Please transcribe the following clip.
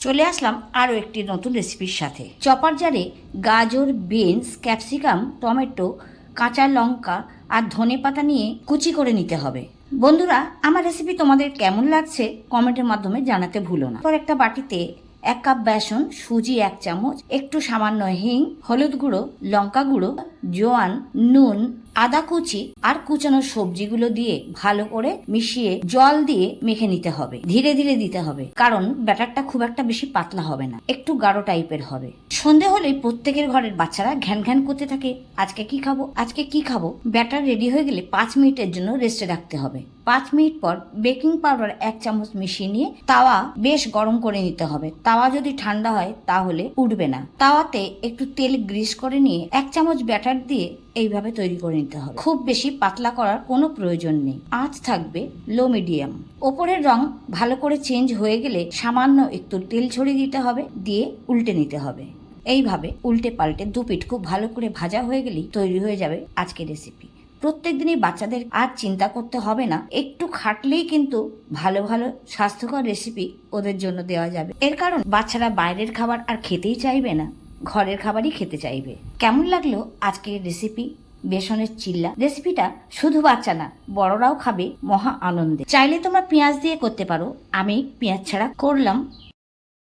চলে আসলাম আরও একটি নতুন রেসিপির সাথে। চপার জারে গাজর, বিনস ক্যাপসিকাম টমেটো, কাঁচা লঙ্কা আর ধনে পাতা নিয়ে কুচি করে নিতে হবে। বন্ধুরা, আমার রেসিপি তোমাদের কেমন লাগছে? কমেন্টের মাধ্যমে জানাতে ভুলো না। পর একটা বাটিতে এক কাপ বেসন, সুজি এক চামচ, একটু সামান্য হিং, হলুদ গুঁড়ো, লঙ্কা গুঁড়ো, জোয়ান, নুন, আদা কুচি আর কুচানো সবজিগুলো দিয়ে ভালো করে মিশিয়ে জল দিয়ে মেখে নিতে হবে। ধীরে ধীরে দিতে হবে। কারণ ব্যাটারটা খুব একটা বেশি পাতলা হবে না। একটু গাঢ় টাইপের হবে। সন্ধে হলেই প্রত্যেকের ঘরের বাচ্চারা ঘ্যান ঘ্যান করতে থাকে। আজকে কি খাব? আজকে কি খাব? ব্যাটার রেডি হয়ে গেলে পাঁচ মিনিটের জন্য রেস্টে রাখতে হবে। পাঁচ মিনিট পর বেকিং পাউডার এক চামচ মিশিয়ে নিয়ে তাওয়া বেশ গরম করে নিতে হবে। তাওয়া যদি ঠান্ডা হয় তাহলে উঠবে না। তাওয়াতে একটু তেল গ্রিস করে নিয়ে এক চামচ ব্যাটার দিয়ে এইভাবে তৈরি করে নিতে হবে। খুব বেশি পাতলা করার কোনো প্রয়োজন নেই। আঁচ থাকবে লো মিডিয়াম। ওপরের রং ভালো করে চেঞ্জ হয়ে গেলে সামান্য একটু তেল ছড়িয়ে দিতে হবে, দিয়ে উল্টে নিতে হবে। এইভাবে উল্টে পাল্টে দু পিঠ খুব ভালো করে ভাজা হয়ে গেলেই তৈরি হয়ে যাবে আজকের রেসিপি প্রত্যেক দিনই বাচ্চাদের আর চিন্তা করতে হবে না, একটু খাটলেই কিন্তু ভালো ভালো স্বাস্থ্যকর রেসিপি ওদের জন্য দেওয়া যাবে। এর কারণ, বাচ্চারা বাইরের খাবার আর খেতেই চাইবে না, ঘরের খাবারই খেতে চাইবে। কেমন লাগল আজকের রেসিপি বেসনের চিল্লা। রেসিপিটা শুধু বাচ্চা না, বড়রাও খাবে, মহা আনন্দে। চাইলে তোমরা পেঁয়াজ দিয়ে করতে পারো, আমি পেঁয়াজ ছাড়া করলাম।